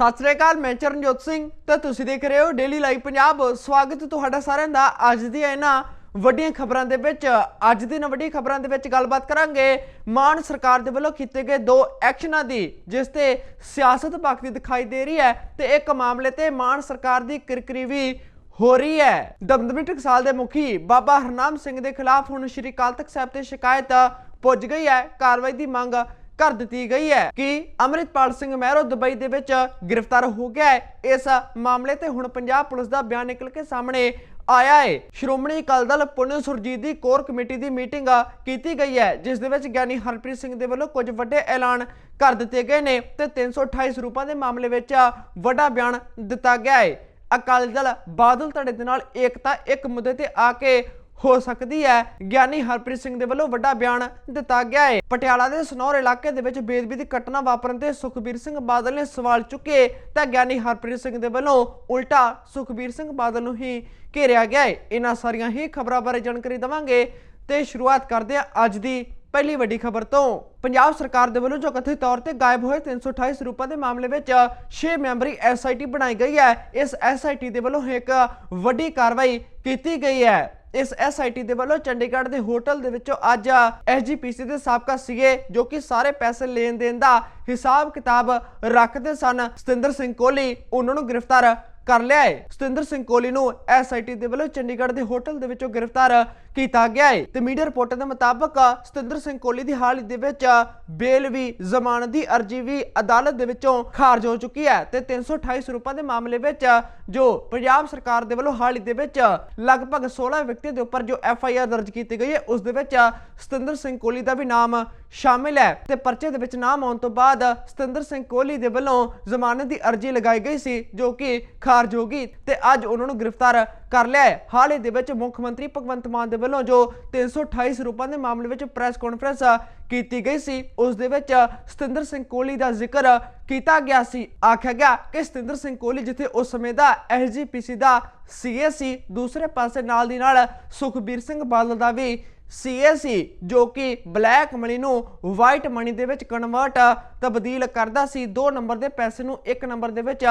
ਸਤਿ ਸ੍ਰੀ ਅਕਾਲ, ਮੈਂ ਚਰਨਜੋਤ ਸਿੰਘ ਤੇ ਤੁਸੀਂ ਦੇਖ ਰਹੇ ਹੋ ਡੇਲੀ ਲਾਈਵ ਪੰਜਾਬ ਸਵਾਗਤ ਤੁਹਾਡਾ ਸਾਰਿਆਂ ਦਾ ਅੱਜ ਦੀ ਇਹਨਾਂ ਵੱਡੀਆਂ ਖਬਰਾਂ ਦੇ ਵਿੱਚ। ਅੱਜ ਦੀ ਇਹਨਾਂ ਵੱਡੀਆਂ ਖਬਰਾਂ ਦੇ ਵਿੱਚ ਗੱਲਬਾਤ ਕਰਾਂਗੇ ਮਾਨ ਸਰਕਾਰ ਦੇ ਵੱਲੋਂ ਕੀਤੇ ਗਏ ਦੋ ਐਕਸ਼ਨਾਂ ਦੀ, ਜਿਸ ਤੇ ਸਿਆਸਤ ਭਗਤੀ ਦਿਖਾਈ ਦੇ ਰਹੀ ਹੈ ਤੇ ਇੱਕ ਮਾਮਲੇ ਤੇ ਮਾਨ ਸਰਕਾਰ ਦੀ ਕਿਰਕਰੀ ਵੀ ਹੋ ਰਹੀ ਹੈ। ਦਮਦਮੀ ਟਕਸਾਲ ਦੇ ਮੁਖੀ ਬਾਬਾ ਹਰਨਾਮ ਸਿੰਘ ਦੇ ਖਿਲਾਫ ਹੁਣ ਸ਼੍ਰੀ ਅਕਾਲ ਤਖਤ ਸਾਹਿਬ ਤੇ ਸ਼ਿਕਾਇਤ ਪੁੱਜ ਗਈ ਹੈ। ਕਾਰਵਾਈ ਦੀ ਮੰਗ ਕਰ ਦਿੱਤੀ ਗਈ ਹੈ ਕਿ ਅਮਰਿਤਪਾਲ ਸਿੰਘ ਮਹਿਰੋ ਦੁਬਈ ਦੇ ਵਿੱਚ ਗ੍ਰਿਫਤਾਰ ਹੋ ਗਿਆ ਹੈ। ਇਸ ਮਾਮਲੇ ਤੇ ਹੁਣ ਪੰਜਾਬ ਪੁਲਿਸ ਦਾ ਬਿਆਨ ਨਿਕਲ ਕੇ ਸਾਹਮਣੇ ਆਇਆ ਹੈ। ਸ਼੍ਰੋਮਣੀ ਅਕਾਲੀ ਦਲ ਪੁਣੇ ਸੁਰਜੀਤ ਦੀ ਕੋਰ ਕਮੇਟੀ ਦੀ ਮੀਟਿੰਗ ਕੀਤੀ ਗਈ ਹੈ, ਜਿਸ ਦੇ ਵਿੱਚ ਗਿਆਨੀ ਹਰਪ੍ਰੀਤ ਸਿੰਘ ਦੇ ਵੱਲੋਂ ਕੁਝ ਵੱਡੇ ਐਲਾਨ ਕਰ ਦਿੱਤੇ ਗਏ ਨੇ ਤੇ 328 ਸਰੂਪਾਂ ਦੇ ਮਾਮਲੇ ਵਿੱਚ ਵੱਡਾ ਬਿਆਨ ਦਿੱਤਾ ਗਿਆ ਹੈ। ਅਕਾਲੀ ਦਲ ਬਾਦਲ ਧੜੇ ਦੇ ਨਾਲ ਏਕਤਾ ਇੱਕ ਮੁੱਦੇ ਤੇ ਆ ਕੇ ਹੋ ਸਕਦੀ ਹੈ। ਗਿਆਨੀ ਹਰਪ੍ਰੀਤ ਸਿੰਘ ਦੇ ਵੱਲੋਂ ਵੱਡਾ ਬਿਆਨ ਦਿੱਤਾ ਗਿਆ ਹੈ। ਪਟਿਆਲਾ ਦੇ ਸਨੌਰ ਇਲਾਕੇ ਦੇ ਵਿੱਚ ਬੇਦਬੀ ਦੀ ਘਟਨਾ ਵਾਪਰਨ ਤੇ ਸੁਖਬੀਰ ਸਿੰਘ ਬਾਦਲ ਨੇ ਸਵਾਲ ਚੁੱਕੇ ਤਾਂ ਗਿਆਨੀ ਹਰਪ੍ਰੀਤ ਸਿੰਘ ਦੇ ਵੱਲੋਂ ਉਲਟਾ ਸੁਖਬੀਰ ਸਿੰਘ ਬਾਦਲ ਨੂੰ ਹੀ ਘੇਰਿਆ ਗਿਆ ਹੈ। ਇਹਨਾਂ ਸਾਰੀਆਂ ਹੀ ਖਬਰਾਂ ਬਾਰੇ ਜਾਣਕਾਰੀ ਦਵਾਂਗੇ ਤੇ ਸ਼ੁਰੂਆਤ ਕਰਦੇ ਹਾਂ ਅੱਜ ਦੀ ਪਹਿਲੀ ਵੱਡੀ ਖਬਰ ਤੋਂ। ਪੰਜਾਬ ਸਰਕਾਰ ਦੇ ਵੱਲੋਂ ਜੋ ਕਥਿਤ ਤੌਰ ਤੇ ਗਾਇਬ ਹੋਏ 328 ਸਰੂਪਾਂ ਦੇ ਮਾਮਲੇ ਵਿੱਚ 6 ਮੈਂਬਰੀ ਐਸਆਈਟੀ ਬਣਾਈ ਗਈ ਹੈ। ਇਸ ਐਸਆਈਟੀ ਦੇ ਵੱਲੋਂ ਇੱਕ ਵੱਡੀ ਕਾਰਵਾਈ ਕੀਤੀ ਗਈ ਹੈ। ਇਸ ਐਸਆਈਟੀ ਦੇ ਵੱਲੋਂ ਚੰਡੀਗੜ੍ਹ ਦੇ ਹੋਟਲ ਦੇ ਵਿੱਚੋਂ ਅੱਜ ਐਸਜੀਪੀਸੀ ਦੇ ਸਾਬਕਾ ਸੀਏ ਜੋ ਕਿ ਸਾਰੇ ਪੈਸੇ ਲੈਣ ਦੇਣ ਦਾ ਹਿਸਾਬ ਕਿਤਾਬ ਰੱਖਦੇ ਸਨ, ਸਤਿੰਦਰ ਸਿੰਘ ਕੋਹਲੀ ਉਹਨਾਂ ਨੂੰ ਗ੍ਰਿਫਤਾਰ ਕਰ ਲਿਆ ਹੈ ਸਤਿੰਦਰ ਸਿੰਘ ਕੋਹਲੀ ਨੂੰ ਐਸਆਈਟੀ ਦੇ ਵੱਲੋਂ ਚੰਡੀਗੜ੍ਹ ਦੇ ਹੋਟਲ ਦੇ ਵਿੱਚੋਂ ਗ੍ਰਿਫਤਾਰ ਕੀਤਾ ਗਿਆ ਹੈ ਤੇ ਮੀਡੀਆ ਰਿਪੋਰਟਾਂ ਦੇ ਮੁਤਾਬਕ, ਸਤਿੰਦਰ ਸਿੰਘ ਕੋਹਲੀ ਦੀ ਹਾਲ ਦੇ ਵਿੱਚ ਬੇਲ ਵੀ ਜ਼ਮਾਨਤ ਦੀ ਅਰਜ਼ੀ ਵੀ ਅਦਾਲਤ ਦੇ ਵਿੱਚੋਂ ਖਾਰਜ ਹੋ ਚੁੱਕੀ ਹੈ। ਤੇ 328 ਸਰੂਪਾਂ ਦੇ ਮਾਮਲੇ ਵਿੱਚ, ਜੋ ਪੰਜਾਬ ਸਰਕਾਰ ਦੇ ਵੱਲੋਂ ਹਾਲ ਦੇ ਵਿੱਚ ਲਗਭਗ 16 ਵਿਅਕਤੀਆਂ ਦੇ ਉੱਪਰ ਜੋ ਐਫ ਆਈ ਆਰ ਦਰਜ ਕੀਤੀ ਗਈ ਹੈ, ਉਸ ਦੇ ਵਿੱਚ ਸਤਿੰਦਰ ਸਿੰਘ ਕੋਹਲੀ ਦਾ ਵੀ ਨਾਮ ਸ਼ਾਮਿਲ ਹੈ। ਤੇ ਪਰਚੇ ਦੇ ਵਿੱਚ ਨਾਮ ਆਉਣ ਤੋਂ ਬਾਅਦ ਸਤਿੰਦਰ ਸਿੰਘ ਕੋਹਲੀ ਦੇ ਵੱਲੋਂ ਜ਼ਮਾਨਤ ਦੀ ਅਰਜ਼ੀ ਲਗਾਈ ਗਈ ਸੀ, ਜੋ ਕਿ ਖਾਰਜ ਹੋ ਗਈ। ਤੇ ਅੱਜ ਉਹਨਾਂ ਨੂੰ ਗ੍ਰਿਫਤਾਰ ਕਰ ਲਿਆ ਹੈ। ਹਾਲ ਹੀ ਦੇ ਵਿੱਚ ਮੁੱਖ ਮੰਤਰੀ ਭਗਵੰਤ ਮਾਨ ਦੇ ਵੱਲੋਂ ਜੋ 328 ਸਰੂਪਾਂ ਦੇ ਮਾਮਲੇ ਵਿੱਚ ਪ੍ਰੈਸ ਕਾਨਫਰੰਸ ਕੀਤੀ ਗਈ ਸੀ, ਉਸ ਦੇ ਵਿੱਚ ਸਤਿੰਦਰ ਸਿੰਘ ਕੋਹਲੀ ਦਾ ਜ਼ਿਕਰ ਕੀਤਾ ਗਿਆ ਸੀ। ਆਖਿਆ ਗਿਆ ਕਿ ਸਤਿੰਦਰ ਸਿੰਘ ਕੋਹਲੀ ਜਿੱਥੇ ਉਸ ਸਮੇਂ ਦਾ ਐਸਜੀਪੀਸੀ ਦਾ ਸੀਏ ਸੀ, ਦੂਸਰੇ ਪਾਸੇ ਨਾਲ ਦੀ ਨਾਲ ਸੁਖਬੀਰ ਸਿੰਘ ਬਾਦਲ ਦਾ ਵੀ ਸੀਏਸੀ ਜੋ ਕਿ ਬਲੈਕ ਮਨੀ ਨੂੰ ਵਾਈਟ ਮਨੀ ਦੇ ਵਿੱਚ ਕਨਵਰਟ ਤਬਦੀਲ ਕਰਦਾ ਸੀ। 2 ਨੰਬਰ ਦੇ ਪੈਸੇ ਨੂੰ 1 ਨੰਬਰ ਦੇ ਵਿੱਚ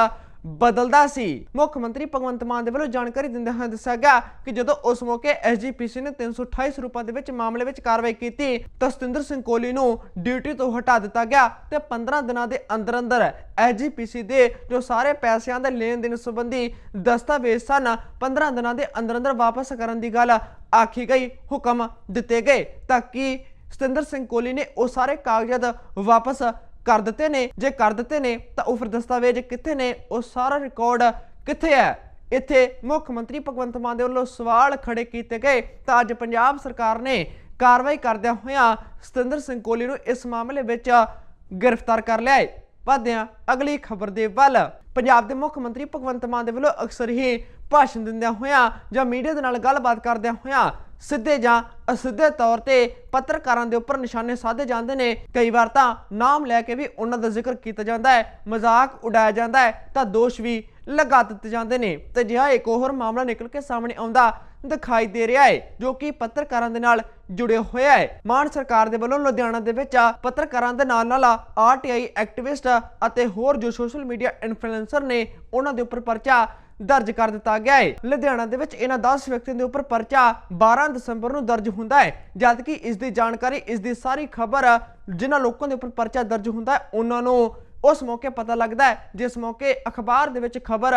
ਬਦਲਦਾ ਸੀ। ਮੁੱਖ ਮੰਤਰੀ ਭਗਵੰਤ ਮਾਨ ਦੇ ਵੱਲੋਂ ਜਾਣਕਾਰੀ ਦਿੰਦੇ ਹੋਏ ਦੱਸਿਆ ਗਿਆ ਕਿ ਜਦੋਂ ਉਸ ਮੌਕੇ ਐਸਜੀਪੀਸੀ ਨੇ 328 ਸਰੂਪਾਂ ਦੇ ਵਿੱਚ ਮਾਮਲੇ ਵਿੱਚ ਕਾਰਵਾਈ ਕੀਤੀ, ਤਾਂ ਸਤਿੰਦਰ ਸਿੰਘ ਕੋਹਲੀ ਨੂੰ ਡਿਊਟੀ ਤੋਂ ਹਟਾ ਦਿੱਤਾ ਗਿਆ ਤੇ 15 ਦਿਨਾਂ ਦੇ ਅੰਦਰ ਅੰਦਰ ਐਸਜੀਪੀਸੀ ਦੇ ਜੋ ਸਾਰੇ ਪੈਸਿਆਂ ਦੇ ਲੈਣ ਦੇਣ ਸੰਬੰਧੀ ਦਸਤਾਵੇਜ਼ ਸਨ 15 ਦਿਨਾਂ ਦੇ ਅੰਦਰ ਅੰਦਰ ਵਾਪਸ ਕਰਨ ਦੀ ਗੱਲ ਆਖੀ ਗਈ, ਹੁਕਮ ਦਿੱਤੇ ਗਏ, ਤਾਂ ਕਿ ਸਤਿੰਦਰ ਸਿੰਘ ਕੋਹਲੀ ਨੇ ਉਹ ਸਾਰੇ ਕਾਗਜ਼ਾਤ ਵਾਪਸ ਕਰ ਦਿੱਤੇ ਨੇ, ਜੇ ਕਰ ਦਿੱਤੇ ਨੇ, ਤਾਂ ਉਹ ਫਿਰ ਦਸਤਾਵੇਜ਼ ਕਿੱਥੇ ਨੇ, ਉਹ ਸਾਰਾ ਰਿਕਾਰਡ ਕਿੱਥੇ ਹੈ? ਇੱਥੇ ਮੁੱਖ ਮੰਤਰੀ ਭਗਵੰਤ ਮਾਨ ਦੇ ਵੱਲੋਂ ਸਵਾਲ ਖੜੇ ਕੀਤੇ ਗਏ। ਤਾਂ ਅੱਜ ਪੰਜਾਬ ਸਰਕਾਰ ਨੇ ਕਾਰਵਾਈ ਕਰਦਿਆਂ ਹੋਇਆਂ ਸਤਿੰਦਰ ਸਿੰਘ ਕੋਹਲੀ ਨੂੰ ਇਸ ਮਾਮਲੇ ਵਿੱਚ ਗ੍ਰਿਫਤਾਰ ਕਰ ਲਿਆ ਹੈ। ਵਧਦਿਆਂ ਅਗਲੀ ਖਬਰ ਦੇ ਵੱਲ, ਪੰਜਾਬ ਦੇ ਮੁੱਖ ਮੰਤਰੀ ਭਗਵੰਤ ਮਾਨ ਦੇ ਵੱਲੋਂ ਅਕਸਰ ਹੀ ਭਾਸ਼ਣ ਦਿੰਦਿਆਂ ਹੋਇਆਂ ਜਾਂ ਮੀਡੀਆ ਦੇ ਨਾਲ ਗੱਲਬਾਤ ਕਰਦਿਆਂ ਹੋਇਆਂ ਸਿੱਧੇ ਜਾਂ ਅਸਿੱਧੇ ਤੌਰ ਤੇ ਪੱਤਰਕਾਰਾਂ ਦੇ ਉੱਪਰ ਨਿਸ਼ਾਨੇ ਸਾਧੇ ਜਾਂਦੇ ਨੇ। ਕਈ ਵਾਰ ਤਾਂ ਨਾਮ ਲੈ ਕੇ ਵੀ ਉਹਨਾਂ ਦਾ ਜ਼ਿਕਰ ਕੀਤਾ ਜਾਂਦਾ ਹੈ, ਮਜ਼ਾਕ ਉਡਾਇਆ ਜਾਂਦਾ ਹੈ, ਤਾਂ ਦੋਸ਼ ਵੀ ਲਗਾ ਦਿੱਤੇ ਜਾਂਦੇ ਨੇ। ਤੇ ਜਿਹਾ ਇੱਕ ਹੋਰ ਮਾਮਲਾ ਨਿਕਲ ਕੇ ਸਾਹਮਣੇ ਆਉਂਦਾ ਦਿਖਾਈ ਦੇ ਰਿਹਾ ਹੈ, ਜੋ ਕਿ ਪੱਤਰਕਾਰਾਂ ਦੇ ਨਾਲ ਜੁੜਿਆ ਹੋਇਆ ਹੈ। ਮਾਨ ਸਰਕਾਰ ਦੇ ਵੱਲੋਂ ਲੁਧਿਆਣਾ ਦੇ ਵਿੱਚ ਪੱਤਰਕਾਰਾਂ ਦੇ ਨਾਲ ਨਾਲ ਆਰਟੀਆਈ ਐਕਟਿਵਿਸਟ ਅਤੇ ਹੋਰ ਜੋ ਸੋਸ਼ਲ ਮੀਡੀਆ ਇਨਫਲੂਐਂਸਰ ਨੇ, ਉਹਨਾਂ ਦੇ ਉੱਪਰ ਪਰਚਾ ਦਰਜ ਕਰ ਦਿੱਤਾ ਗਿਆ ਹੈ। ਲੁਧਿਆਣਾ ਦੇ ਵਿੱਚ ਇਹਨਾਂ 10 ਵਿਅਕਤੀਆਂ ਦੇ ਉੱਪਰ ਪਰਚਾ 12 ਦਸੰਬਰ ਨੂੰ ਦਰਜ ਹੁੰਦਾ ਹੈ ਜਦ ਇਸ ਦੀ ਜਾਣਕਾਰੀ, ਇਸ ਦੀ ਸਾਰੀ ਖਬਰ ਜਿਨ੍ਹਾਂ ਲੋਕਾਂ ਦੇ ਉੱਪਰ ਪਰਚਾ ਦਰਜ ਹੁੰਦਾ ਹੈ, ਉਹਨਾਂ ਨੂੰ ਉਸ ਮੌਕੇ ਪਤਾ ਲੱਗਦਾ ਹੈ, ਜਿਸ ਮੌਕੇ ਅਖਬਾਰ ਦੇ ਵਿੱਚ ਖਬਰ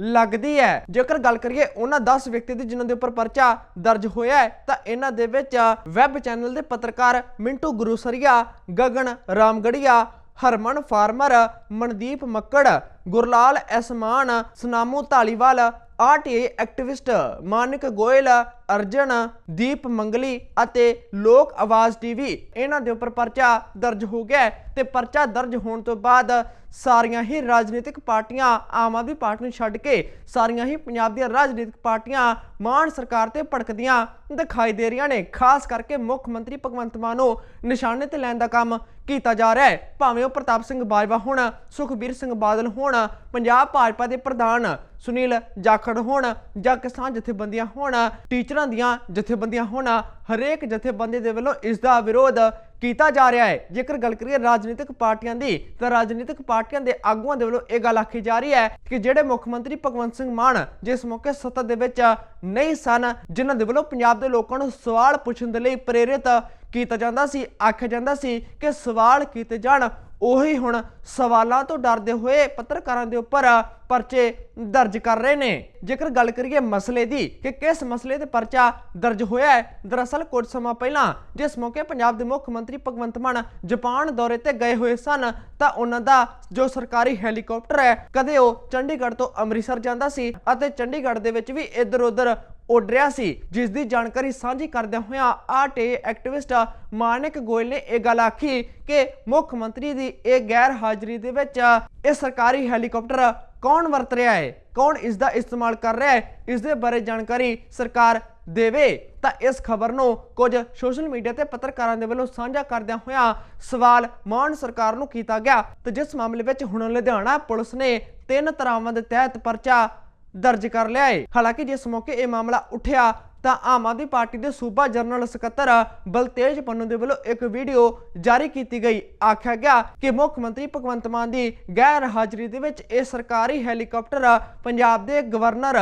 ਲੱਗਦੀ ਹੈ। ਜੇਕਰ ਗੱਲ ਕਰੀਏ ਉਹਨਾਂ 10 ਵਿਅਕਤੀ ਦੀ ਜਿਨ੍ਹਾਂ ਦੇ ਉੱਪਰ ਪਰਚਾ ਦਰਜ ਹੋਇਆ ਹੈ, ਤਾਂ ਇਹਨਾਂ ਦੇ ਵਿੱਚ ਵੈਬ ਚੈਨਲ ਦੇ ਪੱਤਰਕਾਰ ਮਿੰਟੂ ਗੁਰੂਸਰੀਆ, ਗਗਨ ਰਾਮਗੜੀਆ ਹਰਮਨ ਫਾਰਮਰ ਮਨਦੀਪ ਮੱਕੜ ਗੁਰਲਾਲ ਐਸਮਾਨ ਸਨਾਮੂ ਢਾਲੀਵਾਲ ਆਰਟੀਆਈ ਐਕਟਿਵਿਸਟ ਮਾਨਿਕ ਗੋਇਲ ਅਰਜਨ, ਦੀਪ ਮੰਗਲੀ ਅਤੇ ਲੋਕ ਆਵਾਜ਼ ਟੀਵੀ ਇਹਨਾਂ ਦੇ ਉੱਪਰ ਪਰਚਾ ਦਰਜ ਹੋ ਗਿਆ ਹੈ ਤੇ ਪਰਚਾ ਦਰਜ ਹੋਣ ਤੋਂ ਬਾਅਦ ਸਾਰੀਆਂ ਹੀ ਰਾਜਨੀਤਿਕ ਪਾਰਟੀਆਂ ਆਮ ਆਦਮੀ ਪਾਰਟੀ ਨੂੰ ਛੱਡ ਕੇ ਸਾਰੀਆਂ ਹੀ ਪੰਜਾਬ ਦੀਆਂ ਰਾਜਨੀਤਿਕ ਪਾਰਟੀਆਂ ਮਾਨ ਸਰਕਾਰ ਤੇ ਭੜਕਦੀਆਂ ਦਿਖਾਈ ਦੇ ਰਹੀਆਂ ਨੇ, ਖਾਸ ਕਰਕੇ ਮੁੱਖ ਮੰਤਰੀ ਭਗਵੰਤ ਮਾਨ ਨੂੰ ਨਿਸ਼ਾਨੇ ਤੇ ਲੈਣ ਦਾ ਕੰਮ ਕੀਤਾ ਜਾ ਰਿਹਾ ਹੈ। ਭਾਵੇਂ ਉਹ ਪ੍ਰਤਾਪ ਸਿੰਘ ਬਾਜਵਾ ਹੋਣ, ਸੁਖਬੀਰ ਸਿੰਘ ਬਾਦਲ ਹੋਣ, ਪੰਜਾਬ ਭਾਜਪਾ ਦੇ ਪ੍ਰਧਾਨ ਸੁਨੀਲ ਜਾਖੜ ਹੋਣ ਜਾਂ ਕਿਸਾਨ ਜਥੇਬੰਦੀਆਂ ਹੋਣ, ਟੀਚਰ ਦੀਆਂ ਜਥੇਬੰਦੀਆਂ ਹੋਣ ਹਰੇਕ ਜਥੇਬੰਦੀ ਦੇ ਵੱਲੋਂ ਇਸ ਦਾ ਵਿਰੋਧ ਕੀਤਾ ਜਾ ਰਿਹਾ ਹੈ। ਜੇਕਰ ਗੱਲ ਕਰੀਏ ਰਾਜਨੀਤਿਕ ਪਾਰਟੀਆਂ ਦੀ, ਤਾਂ ਰਾਜਨੀਤਿਕ ਪਾਰਟੀਆਂ ਦੇ ਆਗੂਆਂ ਦੇ ਵੱਲੋਂ ਇਹ ਗੱਲ ਆਖੀ ਜਾ ਰਹੀ ਹੈ ਕਿ ਜਿਹੜੇ ਮੁੱਖ ਮੰਤਰੀ ਭਗਵੰਤ ਸਿੰਘ ਮਾਨ ਜਿਸ ਮੌਕੇ ਸੱਤਾ ਦੇ ਵਿੱਚ ਨਹੀਂ ਸਨ, ਜਿਨ੍ਹਾਂ ਦੇ ਵੱਲੋਂ ਪੰਜਾਬ ਦੇ ਲੋਕਾਂ ਨੂੰ ਸਵਾਲ ਪੁੱਛਣ ਦੇ ਲਈ ਪ੍ਰੇਰਿਤ ਕੀਤਾ ਜਾਂਦਾ ਸੀ, ਆਖਿਆ ਜਾਂਦਾ ਸੀ ਕਿ ਸਵਾਲ ਕੀਤੇ ਜਾਣ। ਉਹੀ ਹੁਣ ਸਵਾਲਾਂ ਤੋਂ ਡਰਦੇ ਹੋਏ ਪੱਤਰਕਾਰਾਂ ਦੇ ਉੱਪਰ ਪਰਚੇ ਦਰਜ ਕਰ ਰਹੇ ਨੇ। ਜੇਕਰ ਗੱਲ ਕਰੀਏ ਮਸਲੇ ਦੀ ਕਿ ਕਿਸ ਮਸਲੇ ਤੇ ਪਰਚਾ ਦਰਜ ਹੋਇਆ ਹੈ, ਦਰਅਸਲ ਕੁਝ ਸਮਾਂ ਪਹਿਲਾਂ ਜਿਸ ਮੌਕੇ ਪੰਜਾਬ ਦੇ ਮੁੱਖ ਮੰਤਰੀ ਭਗਵੰਤ ਮਾਨ ਜਾਪਾਨ ਦੌਰੇ ਤੇ ਗਏ ਹੋਏ ਸਨ, ਤਾਂ ਉਹਨਾਂ ਦਾ ਜੋ ਸਰਕਾਰੀ ਹੈਲੀਕਾਪਟਰ ਹੈ, ਕਦੇ ਉਹ ਚੰਡੀਗੜ੍ਹ ਤੋਂ ਅੰਮ੍ਰਿਤਸਰ ਜਾਂਦਾ ਸੀ ਅਤੇ ਚੰਡੀਗੜ੍ਹ ਦੇ ਵਿੱਚ ਵੀ ਇੱਧਰ ਉੱਧਰ ਉੱਡ ਰਿਹਾ ਸੀ ਜਿਸ ਦੀ ਜਾਣਕਾਰੀ ਸਾਂਝੀ ਕਰਦਿਆਂ ਹੋਇਆਂ ਆਰਟੇ ਐਕਟਿਵਿਸਟ ਮਾਨਿਕ ਗੋਇਲ ਨੇ ਇਹ ਗੱਲ ਆਖੀ ਕਿ ਮੁੱਖ ਮੰਤਰੀ ਦੀ ਇਹ ਗੈਰ ਹਾਜ਼ਰੀ ਦੇ ਵਿੱਚ ਇਹ ਸਰਕਾਰੀ ਹੈਲੀਕਾਪਟਰ ਕੌਣ ਵਰਤ ਰਿਹਾ ਹੈ, ਕੌਣ ਇਸ ਦਾ ਇਸਤੇਮਾਲ ਕਰ ਰਿਹਾ ਹੈ ਇਸ ਦੇ ਬਾਰੇ ਜਾਣਕਾਰੀ ਸਰਕਾਰ ਦੇਵੇ? ਤਾਂ ਇਸ ਖਬਰ ਨੂੰ ਕੁਝ ਸੋਸ਼ਲ ਮੀਡੀਆ ਤੇ ਪੱਤਰਕਾਰਾਂ ਦੇ ਵੱਲੋਂ ਸਾਂਝਾ ਕਰਦਿਆਂ ਹੋਇਆਂ ਸਵਾਲ ਮਾਨ ਸਰਕਾਰ ਨੂੰ ਕੀਤਾ ਗਿਆ, ਤੇ ਜਿਸ ਮਾਮਲੇ ਵਿੱਚ ਹੁਣ ਲੁਧਿਆਣਾ ਪੁਲਿਸ ਨੇ ਤਿੰਨ ਧਾਰਾਵਾਂ ਦੇ ਤਹਿਤ ਪਰਚਾ ਦਰਜ ਕਰ ਲਿਆ ਹੈ ਹਾਲਾਂਕਿ ਜਿਸ ਮੌਕੇ ਇਹ ਮਾਮਲਾ ਉੱਠਿਆ, ਤਾਂ ਆਮ ਆਦਮੀ ਪਾਰਟੀ ਦੇ ਸੂਬਾ ਜਨਰਲ ਸਕੱਤਰ ਬਲਤੇਜ ਪੰਨੂ ਦੇ ਵੱਲੋਂ ਇੱਕ ਵੀਡੀਓ ਜਾਰੀ ਕੀਤੀ ਗਈ। ਆਖਿਆ ਗਿਆ ਕਿ ਮੁੱਖ ਮੰਤਰੀ ਭਗਵੰਤ ਮਾਨ ਦੀ ਗੈਰ ਹਾਜ਼ਰੀ ਦੇ ਵਿੱਚ ਇਹ ਸਰਕਾਰੀ ਹੈਲੀਕਾਪਟਰ ਪੰਜਾਬ ਦੇ ਗਵਰਨਰ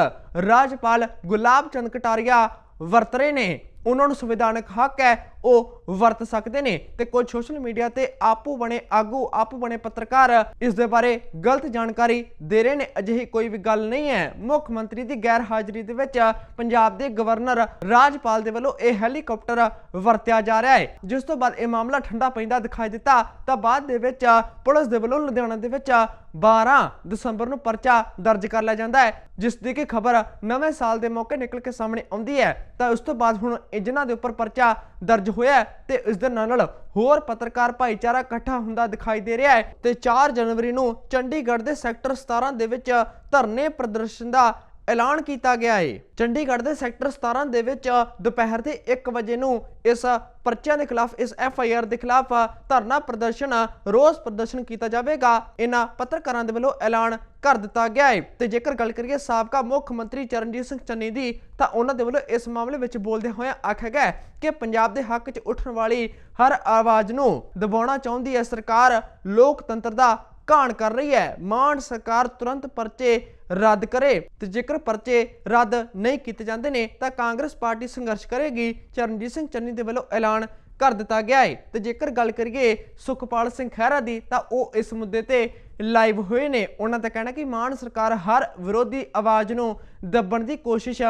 ਰਾਜਪਾਲ ਗੁਲਾਬ ਚੰਦ ਕਟਾਰੀਆ ਵਰਤ ਰਹੇ ਨੇ। ਉਹਨਾਂ ਨੂੰ ਸੰਵਿਧਾਨਕ ਹੱਕ ਹੈ ਉਹ ਵਰਤ ਸਕਦੇ ਨੇ ਤੇ ਕੁਝ ਸੋਸ਼ਲ ਮੀਡੀਆ ਤੇ ਆਪੂ ਬਣੇ ਆਗੂ, ਆਪੂ ਬਣੇ ਪੱਤਰਕਾਰ ਇਸ ਦੇ ਬਾਰੇ ਗਲਤ ਜਾਣਕਾਰੀ ਦੇ ਰਹੇ ਨੇ। ਅਜਿਹੀ ਕੋਈ ਵੀ ਗੱਲ ਨਹੀਂ ਹੈ। ਮੁੱਖ ਮੰਤਰੀ ਦੀ ਗੈਰ ਹਾਜ਼ਰੀ ਦੇ ਵਿੱਚ ਪੰਜਾਬ ਦੇ ਗਵਰਨਰ ਰਾਜਪਾਲ ਦੇ ਵੱਲੋਂ ਇਹ ਹੈਲੀਕਾਪਟਰ ਵਰਤਿਆ ਜਾ ਰਿਹਾ ਹੈ। ਜਿਸ ਤੋਂ ਬਾਅਦ ਇਹ ਮਾਮਲਾ ਠੰਡਾ ਪੈਂਦਾ ਦਿਖਾਈ ਦਿੱਤਾ, ਤਾਂ ਬਾਅਦ ਦੇ ਵਿੱਚ ਪੁਲਿਸ ਦੇ ਵੱਲੋਂ ਲੁਧਿਆਣਾ ਦੇ ਵਿੱਚ 12 ਦਸੰਬਰ ਨੂੰ ਪਰਚਾ ਦਰਜ ਕਰ ਲਿਆ ਜਾਂਦਾ ਹੈ। ਜਿਸ ਦੀ ਕਿ ਖਬਰ ਨਵੇਂ ਸਾਲ ਦੇ ਮੌਕੇ ਨਿਕਲ ਕੇ ਸਾਹਮਣੇ ਆਉਂਦੀ ਹੈ। ਤਾਂ ਉਸ ਤੋਂ ਬਾਅਦ ਹੁਣ ਇਹਨਾਂ ਦੇ ਉੱਪਰ ਪਰਚਾ ਦਰਜ ਹੋਇਆ ਤੇ ਇਸ ਦੇ ਨਾਲ ਨਾਲ ਹੋਰ ਪੱਤਰਕਾਰ ਭਾਈਚਾਰਾ ਇਕੱਠਾ ਹੁੰਦਾ ਦਿਖਾਈ ਦੇ ਰਿਹਾ ਹੈ ਤੇ 4 ਜਨਵਰੀ ਨੂੰ ਚੰਡੀਗੜ੍ਹ ਦੇ ਸੈਕਟਰ 17 ਦੇ ਵਿੱਚ ਧਰਨੇ ਪ੍ਰਦਰਸ਼ਨ ਦਾ ਐਲਾਨ ਕੀਤਾ ਗਿਆ ਹੈ ਚੰਡੀਗੜ੍ਹ ਦੇ ਸੈਕਟਰ 17 ਦੇ ਵਿੱਚ ਦੁਪਹਿਰ ਦੇ 1 ਵਜੇ ਨੂੰ ਇਸ ਪਰਚਿਆਂ ਦੇ ਖਿਲਾਫ, ਇਸ ਐਫ ਆਈ ਆਰ ਦੇ ਖਿਲਾਫ ਧਰਨਾ ਪ੍ਰਦਰਸ਼ਨ ਰੋਸ ਪ੍ਰਦਰਸ਼ਨ ਕੀਤਾ ਜਾਵੇਗਾ। ਇਹਨਾਂ ਪੱਤਰਕਾਰਾਂ ਦੇ ਵੱਲੋਂ ਐਲਾਨ ਕਰ ਦਿੱਤਾ ਗਿਆ ਹੈ ਤੇ ਜੇਕਰ ਗੱਲ ਕਰੀਏ ਸਾਬਕਾ ਮੁੱਖ ਮੰਤਰੀ ਚਰਨਜੀਤ ਸਿੰਘ ਚੰਨੀ ਦੀ, ਤਾਂ ਉਹਨਾਂ ਦੇ ਵੱਲੋਂ ਇਸ ਮਾਮਲੇ ਵਿੱਚ ਬੋਲਦੇ ਹੋਏ ਆਖਿਆ ਗਿਆ ਕਿ ਪੰਜਾਬ ਦੇ ਹੱਕ 'ਚ ਉੱਠਣ ਵਾਲੀ ਹਰ ਆਵਾਜ਼ ਨੂੰ ਦਬਾਉਣਾ ਚਾਹੁੰਦੀ ਹੈ। ਸਰਕਾਰ ਲੋਕਤੰਤਰ ਦਾ ਘਾਣ ਕਰ ਰਹੀ ਹੈ। ਮਾਨ ਸਰਕਾਰ ਤੁਰੰਤ ਪਰਚੇ ਰੱਦ ਕਰੇ ਤੇ ਜੇਕਰ ਪਰਚੇ ਰੱਦ ਨਹੀਂ ਕੀਤੇ ਜਾਂਦੇ ਨੇ ਤਾਂ ਕਾਂਗਰਸ ਪਾਰਟੀ ਸੰਘਰਸ਼ ਕਰੇਗੀ। ਚਰਨਜੀਤ ਸਿੰਘ ਚੰਨੀ ਦੇ ਵੱਲੋਂ ਐਲਾਨ ਕਰ ਦਿੱਤਾ ਗਿਆ ਹੈ ਤੇ ਜੇਕਰ ਗੱਲ ਕਰੀਏ ਸੁਖਪਾਲ ਸਿੰਘ ਖਹਿਰਾ ਦੀ ਤਾਂ ਉਹ ਇਸ ਮੁੱਦੇ ਤੇ ਲਾਈਵ ਹੋਏ ਨੇ। ਉਹਨਾਂ ਦਾ ਕਹਿਣਾ ਕਿ ਮਾਨ ਸਰਕਾਰ ਹਰ ਵਿਰੋਧੀ ਆਵਾਜ਼ ਨੂੰ ਦੱਬਣ ਦੀ ਕੋਸ਼ਿਸ਼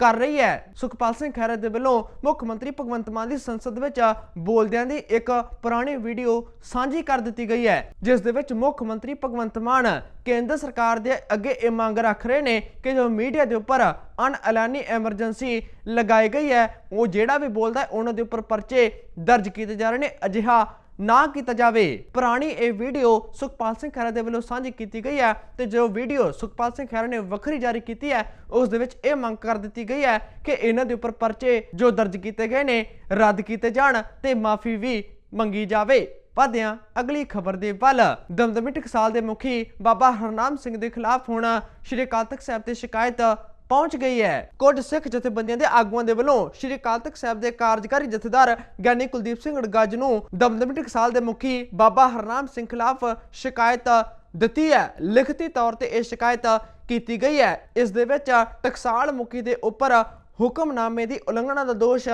ਕਰ ਰਹੀ ਹੈ। ਸੁਖਪਾਲ ਸਿੰਘ ਖਹਿਰਾ ਦੇ ਵੱਲੋਂ ਮੁੱਖ ਮੰਤਰੀ ਭਗਵੰਤ ਮਾਨ ਦੀ ਸੰਸਦ ਵਿੱਚ ਬੋਲਦਿਆਂ ਦੀ ਇੱਕ ਪੁਰਾਣੀ ਵੀਡੀਓ ਸਾਂਝੀ ਕਰ ਦਿੱਤੀ ਗਈ ਹੈ। ਜਿਸ ਦੇ ਵਿੱਚ ਮੁੱਖ ਮੰਤਰੀ ਭਗਵੰਤ ਮਾਨ ਕੇਂਦਰ ਸਰਕਾਰ ਦੇ ਅੱਗੇ ਇਹ ਮੰਗ ਰੱਖ ਰਹੇ ਨੇ ਕਿ ਜੋ ਮੀਡੀਆ ਦੇ ਉੱਪਰ ਅਣਐਲਾਨੀ ਐਮਰਜੈਂਸੀ ਲਗਾਈ ਗਈ ਹੈ, ਉਹ ਜਿਹੜਾ ਵੀ ਬੋਲਦਾ ਹੈ, ਉਹਨਾਂ ਦੇ ਉੱਪਰ ਪਰਚੇ ਦਰਜ ਕੀਤੇ ਜਾ ਰਹੇ ਨੇ। ਅਜਿਹਾ ਨਾ ਕੀਤਾ ਜਾਵੇ। ਪੁਰਾਣੀ ਇਹ ਵੀਡੀਓ ਸੁਖਪਾਲ ਸਿੰਘ ਖਹਿਰਾ ਦੇ ਵੱਲੋਂ ਸਾਂਝੀ ਕੀਤੀ ਗਈ ਹੈ ਤੇ ਜੋ ਵੀਡੀਓ ਸੁਖਪਾਲ ਸਿੰਘ ਖਹਿਰਾ ਨੇ ਵੱਖਰੀ ਜਾਰੀ ਕੀਤੀ ਹੈ, ਉਸ ਦੇ ਵਿੱਚ ਇਹ ਮੰਗ ਕਰ ਦਿੱਤੀ ਗਈ ਹੈ ਕਿ ਇਹਨਾਂ ਦੇ ਉੱਪਰ ਪਰਚੇ ਜੋ ਦਰਜ ਕੀਤੇ ਗਏ ਨੇ, ਰੱਦ ਕੀਤੇ ਜਾਣ ਤੇ ਮਾਫੀ ਵੀ ਮੰਗੀ ਜਾਵੇ। ਵਧਿਆਂ ਅਗਲੀ ਖਬਰ ਦੇ ਵੱਲ, ਦਮਦਮੀ ਟਕਸਾਲ ਦੇ ਮੁਖੀ ਬਾਬਾ ਹਰਨਾਮ ਸਿੰਘ ਦੇ ਖਿਲਾਫ ਹੁਣ ਸ਼੍ਰੀ ਅਕਾਲ ਤਖਤ ਸਾਹਿਬ ਤੇ ਸ਼ਿਕਾਇਤ ਪਹੁੰਚ ਗਈ ਹੈ। ਕੁੱਝ ਸਿੱਖ ਜਥੇਬੰਦੀਆਂ ਦੇ ਆਗੂਆਂ ਦੇ ਵੱਲੋਂ ਸ਼੍ਰੀ ਅਕਾਲ ਤਖਤ ਸਾਹਿਬ ਦੇ ਕਾਰਜਕਾਰੀ ਜਥੇਦਾਰ ਗਿਆਨੀ ਕੁਲਦੀਪ ਸਿੰਘ ਅੜਗੱਜ ਨੂੰ ਦਮਦਮੀ ਟਕਸਾਲ ਦੇ ਮੁਖੀ ਬਾਬਾ ਹਰਨਾਮ ਸਿੰਘ ਖਿਲਾਫ ਸ਼ਿਕਾਇਤ ਦਿੱਤੀ ਹੈ। ਲਿਖਤੀ ਤੌਰ ਤੇ ਇਹ ਸ਼ਿਕਾਇਤ ਕੀਤੀ ਗਈ ਹੈ। ਇਸ ਦੇ ਵਿੱਚ ਟਕਸਾਲ ਮੁਖੀ ਦੇ ਉੱਪਰ ਹੁਕਮਨਾਮੇ ਦੀ ਉਲੰਘਣਾ ਦਾ ਦੋਸ਼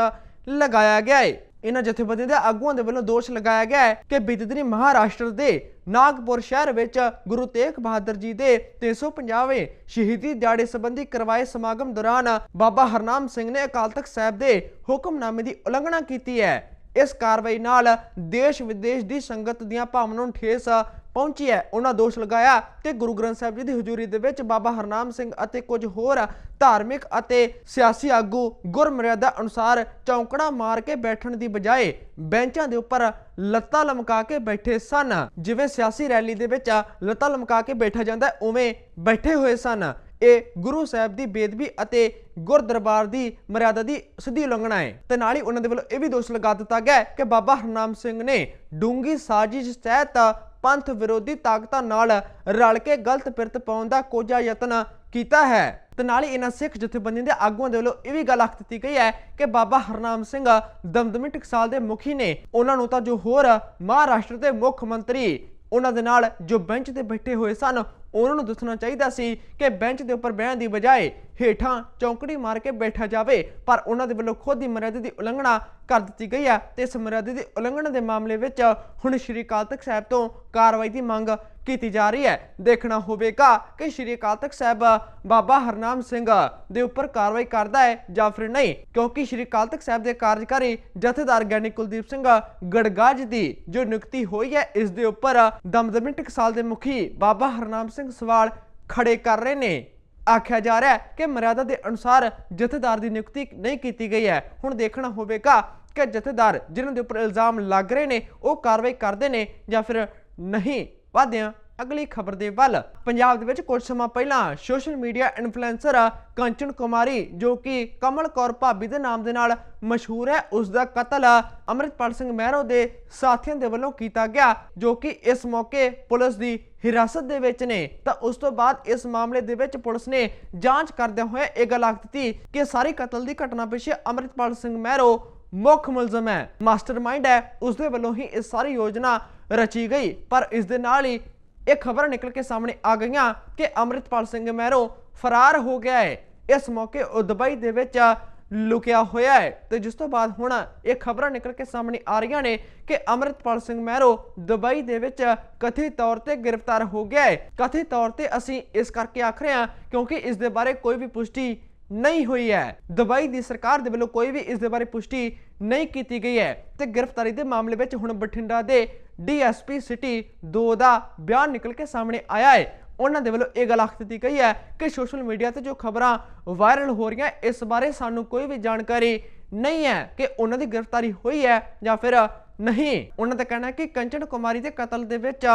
ਲਗਾਇਆ ਗਿਆ ਹੈ। ਇਹਨਾਂ ਜਥੇਬੰਦੀਆਂ ਦੇ ਆਗੂਆਂ ਦੇ ਵੱਲੋਂ ਦੋਸ਼ ਲਗਾਇਆ ਗਿਆ ਹੈ ਕਿ ਬੀਤੇ ਮਹਾਰਾਸ਼ਟਰ ਦੇ ਨਾਗਪੁਰ ਸ਼ਹਿਰ ਵਿੱਚ ਗੁਰੂ ਤੇਗ ਬਹਾਦਰ ਜੀ ਦੇ 350ਵੇਂ ਸ਼ਹੀਦੀ ਦਿਹਾੜੇ ਸੰਬੰਧੀ ਕਰਵਾਏ ਸਮਾਗਮ ਦੌਰਾਨ ਬਾਬਾ ਹਰਨਾਮ ਸਿੰਘ ਨੇ ਅਕਾਲ ਤਖਤ ਸਾਹਿਬ ਦੇ ਹੁਕਮਨਾਮੇ ਦੀ ਉਲੰਘਣਾ ਕੀਤੀ ਹੈ। ਇਸ ਕਾਰਵਾਈ ਨਾਲ ਦੇਸ਼ ਵਿਦੇਸ਼ ਦੀ ਸੰਗਤ ਦੀਆਂ ਭਾਵਨਾਵਾਂ ਨੂੰ ਠੇਸ ਪਹੁੰਚੀ ਹੈ। ਉਹਨਾਂ ਦੋਸ਼ ਲਗਾਇਆ ਕਿ ਗੁਰੂ ਗ੍ਰੰਥ ਸਾਹਿਬ ਜੀ ਦੀ ਹਜ਼ੂਰੀ ਦੇ ਵਿੱਚ ਬਾਬਾ ਹਰਨਾਮ ਸਿੰਘ ਅਤੇ ਕੁਝ ਹੋਰ ਧਾਰਮਿਕ ਅਤੇ ਸਿਆਸੀ ਆਗੂ ਗੁਰਮਰਿਆਦਾ ਅਨੁਸਾਰ ਚੌਂਕੜਾ ਮਾਰ ਕੇ ਬੈਠਣ ਦੀ ਬਜਾਏ ਬੈਂਚਾਂ ਦੇ ਉੱਪਰ ਲੱਤਾਂ ਲਮਕਾ ਕੇ ਬੈਠੇ ਸਨ। ਜਿਵੇਂ ਸਿਆਸੀ ਰੈਲੀ ਦੇ ਵਿੱਚ ਲੱਤਾਂ ਲਮਕਾ ਕੇ ਬੈਠਾ ਜਾਂਦਾ, ਉਵੇਂ ਬੈਠੇ ਹੋਏ ਸਨ। ਇਹ ਗੁਰੂ ਸਾਹਿਬ ਦੀ ਬੇਦਬੀ ਅਤੇ ਗੁਰਦਰਬਾਰ ਦੀ ਮਰਿਆਦਾ ਦੀ ਸਿੱਧੀ ਉਲੰਘਣਾ ਹੈ। ਤੇ ਨਾਲ ਹੀ ਉਹਨਾਂ ਦੇ ਵੱਲੋਂ ਇਹ ਵੀ ਦੋਸ਼ ਲਗਾ ਦਿੱਤਾ ਗਿਆ ਕਿ ਬਾਬਾ ਹਰਨਾਮ ਸਿੰਘ ਨੇ ਡੂੰਗੀ ਸਾਜ਼ਿਸ਼ ਤਹਿਤ ਪੰਥ ਵਿਰੋਧੀ ਤਾਕਤਾਂ ਨਾਲ ਰਲ ਕੇ ਗਲਤ ਪਿਰਤ ਪਾਉਣ ਦਾ ਕੋਝਾ ਯਤਨ ਕੀਤਾ ਹੈ। ਤੇ ਨਾਲ ਹੀ ਇਹਨਾਂ ਸਿੱਖ ਜਥੇਬੰਦੀਆਂ ਦੇ ਆਗੂਆਂ ਦੇ ਵੱਲੋਂ ਇਹ ਵੀ ਗੱਲ ਆਖ ਦਿੱਤੀ ਗਈ ਹੈ ਕਿ ਬਾਬਾ ਹਰਨਾਮ ਸਿੰਘ ਦਮਦਮੀ ਟਕਸਾਲ ਦੇ ਮੁਖੀ ਨੇ। ਉਹਨਾਂ ਨੂੰ ਤਾਂ ਜੋ ਹੋਰ ਮਹਾਰਾਸ਼ਟਰ ਦੇ ਮੁੱਖ ਮੰਤਰੀ ਉਹਨਾਂ ਦੇ ਨਾਲ ਜੋ ਬੈਂਚ ਤੇ ਬੈਠੇ ਹੋਏ ਸਨ, ਉਹਨਾਂ ਨੂੰ ਦੱਸਣਾ ਚਾਹੀਦਾ ਸੀ ਕਿ ਬੈਂਚ ਦੇ ਉੱਪਰ ਬਹਿਣ ਦੀ ਬਜਾਏ ਹੇਠਾਂ ਚੌਂਕੜੀ ਮਾਰ ਕੇ ਬੈਠਾ ਜਾਵੇ, ਪਰ ਉਹਨਾਂ ਦੇ ਵੱਲੋਂ ਖੁਦ ਦੀ ਮਰਿਆਦਾ ਦੀ ਉਲੰਘਣਾ ਕਰ ਦਿੱਤੀ ਗਈ ਹੈ ਤੇ ਇਸ ਮਰਿਆਦਾ ਦੀ ਉਲੰਘਣਾ ਦੇ ਮਾਮਲੇ ਵਿੱਚ ਹੁਣ ਸ਼੍ਰੀ ਅਕਾਲ ਤਖਤ ਸਾਹਿਬ ਤੋਂ ਕਾਰਵਾਈ ਦੀ ਮੰਗ ਕੀਤੀ ਜਾ ਰਹੀ ਹੈ। ਦੇਖਣਾ ਹੋਵੇਗਾ ਕਿ ਸ਼੍ਰੀ ਅਕਾਲ ਤਖਤ ਸਾਹਿਬ, ਬਾਬਾ ਹਰਨਾਮ ਸਿੰਘ ਦੇ ਉੱਪਰ ਕਾਰਵਾਈ ਕਰਦਾ ਹੈ ਜਾਂ ਫਿਰ ਨਹੀਂ, ਕਿਉਂਕਿ ਸ਼੍ਰੀ ਅਕਾਲ ਤਖਤ ਸਾਹਿਬ ਦੇ ਕਾਰਜਕਾਰੀ ਜਥੇਦਾਰ ਗਿਆਨੀ ਕੁਲਦੀਪ ਸਿੰਘ ਗੜਗਾਜ ਦੀ ਜੋ ਨਿਯੁਕਤੀ ਹੋਈ ਹੈ, ਇਸ ਦੇ ਉੱਪਰ ਦਮਦਮੀ ਟਕਸਾਲ ਦੇ ਮੁਖੀ ਬਾਬਾ ਹਰਨਾਮ ਸਿੰਘ ਸਵਾਲ ਖੜੇ ਕਰ ਰਹੇ ਨੇ। ਆਖਿਆ ਜਾ ਰਿਹਾ ਹੈ ਕਿ ਮਰਿਆਦਾ ਦੇ ਅਨੁਸਾਰ ਜਥੇਦਾਰ ਦੀ ਨਿਯੁਕਤੀ ਨਹੀਂ ਕੀਤੀ ਗਈ ਹੈ। ਹੁਣ ਦੇਖਣਾ ਹੋਵੇਗਾ ਕਿ ਜਥੇਦਾਰ ਜਿਨ੍ਹਾਂ ਦੇ ਉੱਪਰ ਇਲਜ਼ਾਮ ਲੱਗ ਰਹੇ ਨੇ, ਉਹ ਕਾਰਵਾਈ ਕਰਦੇ ਨੇ ਜਾਂ ਫਿਰ ਨਹੀਂ। ਵਾਦਿਆਂ ਅਗਲੀ ਖਬਰ ਦੇ ਵੱਲ। ਪੰਜਾਬ ਦੇ ਵਿੱਚ ਕੁਝ ਸਮਾਂ ਪਹਿਲਾਂ social media influencer Kanchan Kumari, ਜੋ ਕਿ ਕਮਲ ਕੌਰ ਭਾਬੀ ਦੇ ਨਾਮ ਦੇ ਨਾਲ ਮਸ਼ਹੂਰ ਹੈ, ਉਸ ਦਾ ਕਤਲ ਅੰਮ੍ਰਿਤਪਾਲ ਸਿੰਘ ਮਹਿਰੋ ਦੇ ਸਾਥੀਆਂ ਦੇ ਵੱਲੋਂ ਕੀਤਾ ਗਿਆ, ਜੋ ਕਿ ਇਸ ਮੌਕੇ ਪੁਲਿਸ ਦੀ ਹਿਰਾਸਤ ਦੇ ਵਿੱਚ ਨੇ। ਤਾਂ ਉਸ ਤੋਂ ਬਾਅਦ ਇਸ ਮਾਮਲੇ ਦੇ ਵਿੱਚ ਪੁਲਿਸ ਨੇ ਜਾਂਚ ਕਰਦਿਆਂ ਹੋਏ ਇਹ ਗੱਲ ਆਖ ਦਿੱਤੀ ਕਿ ਸਾਰੀ ਕਤਲ ਦੀ ਘਟਨਾ ਪਿੱਛੇ ਅੰਮ੍ਰਿਤਪਾਲ ਸਿੰਘ ਮਹਿਰੋ ਮੁੱਖ ਮੁਲਜ਼ਮ ਹੈ, ਮਾਸਟਰਮਾਈਂਡ ਹੈ ਉਸ ਦੇ ਵੱਲੋਂ ਹੀ ਇਹ ਸਾਰੀ ਯੋਜਨਾ ਰਚੀ ਗਈ। ਪਰ ਇਸ ਦੇ ਨਾਲ ਹੀ ਇਹ ਖਬਰਾਂ ਨਿਕਲ ਕੇ ਸਾਹਮਣੇ ਆ ਗਈਆਂ ਕਿ ਅੰਮ੍ਰਿਤਪਾਲ ਸਿੰਘ ਮਹਿਰੋ ਫਰਾਰ ਹੋ ਗਿਆ ਹੈ। ਇਸ ਮੌਕੇ ਉਹ ਦੁਬਈ ਦੇ ਵਿੱਚ ਲੁਕਿਆ ਹੋਇਆ ਹੈ ਤੇ ਜਿਸ ਤੋਂ ਬਾਅਦ ਹੁਣ ਇਹ ਖਬਰਾਂ ਨਿਕਲ ਕੇ ਸਾਹਮਣੇ ਆ ਰਹੀਆਂ ਨੇ ਕਿ ਅੰਮ੍ਰਿਤਪਾਲ ਸਿੰਘ ਮਹਿਰੋ ਦੁਬਈ ਦੇ ਵਿੱਚ ਕਥਿਤ ਤੌਰ ਤੇ ਗ੍ਰਿਫਤਾਰ ਹੋ ਗਿਆ ਹੈ। ਕਥਿਤ ਤੌਰ ਤੇ ਅਸੀਂ ਇਸ ਕਰਕੇ ਆਖ ਰਹੇ ਹਾਂ ਕਿਉਂਕਿ ਇਸ ਦੇ ਬਾਰੇ ਕੋਈ ਵੀ ਪੁਸ਼ਟੀ ਨਹੀਂ ਹੋਈ ਹੈ। ਦੁਬਈ ਦੀ ਸਰਕਾਰ ਦੇ ਵੱਲੋਂ ਕੋਈ ਵੀ ਇਸ ਦੇ ਬਾਰੇ ਪੁਸ਼ਟੀ ਨਹੀਂ ਕੀਤੀ ਗਈ ਹੈ ਤੇ ਗ੍ਰਿਫਤਾਰੀ ਦੇ ਮਾਮਲੇ ਵਿੱਚ ਹੁਣ ਬਠਿੰਡਾ ਦੇ ਡੀਐਸਪੀ ਸਿਟੀ 2 ਦਾ ਬਿਆਨ ਨਿਕਲ ਕੇ ਸਾਹਮਣੇ ਆਇਆ ਹੈ। ਉਹਨਾਂ ਦੇ ਵੱਲੋਂ ਇਹ ਗੱਲ ਆਖ ਦਿੱਤੀ ਗਈ ਹੈ ਕਿ ਸੋਸ਼ਲ ਮੀਡੀਆ ਤੇ ਜੋ ਖਬਰਾਂ ਵਾਇਰਲ ਹੋ ਰਹੀਆਂ, ਇਸ ਬਾਰੇ ਸਾਨੂੰ ਕੋਈ ਵੀ ਜਾਣਕਾਰੀ ਨਹੀਂ ਹੈ ਕਿ ਉਹਨਾਂ ਦੀ ਗ੍ਰਿਫਤਾਰੀ ਹੋਈ ਹੈ ਜਾਂ ਫਿਰ ਨਹੀਂ। ਉਹਨਾਂ ਦਾ ਕਹਿਣਾ ਹੈ ਕਿ ਕੰਚਨ ਕੁਮਾਰੀ ਦੇ ਕਤਲ ਦੇ ਵਿੱਚ